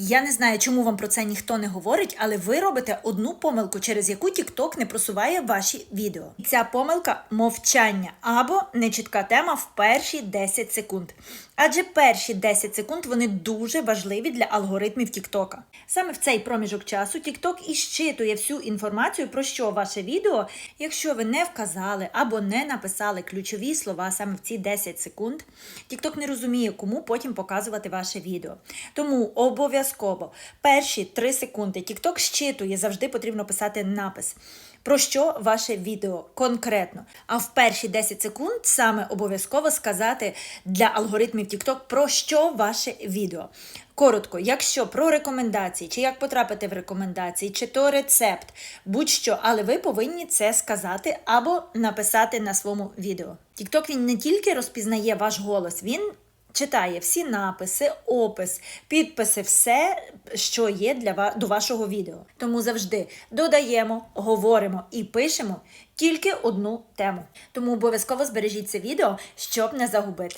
Я не знаю, чому вам про це ніхто не говорить, але ви робите одну помилку, через яку TikTok не просуває ваші відео. Ця помилка мовчання або нечітка тема в перші 10 секунд. Адже перші 10 секунд вони дуже важливі для алгоритмів TikTok. Саме в цей проміжок часу TikTok і щитує всю інформацію про що ваше відео, якщо ви не вказали або не написали ключові слова саме в ці 10 секунд. TikTok не розуміє, кому потім показувати ваше відео. Тому обов'язково перші 3 секунди TikTok щитує, завжди потрібно писати напис. Про що ваше відео конкретно? А в перші 10 секунд саме обов'язково сказати для алгоритмів TikTok про що ваше відео. Коротко, якщо про рекомендації, чи як потрапити в рекомендації, чи то рецепт, будь-що, але ви повинні це сказати або написати на своєму відео. TikTok він не тільки розпізнає ваш голос, він читає всі написи, опис, підписи, все, що є для вас до вашого відео. Тому завжди додаємо, говоримо і пишемо тільки одну тему. Тому обов'язково збережіть це відео, щоб не загубити.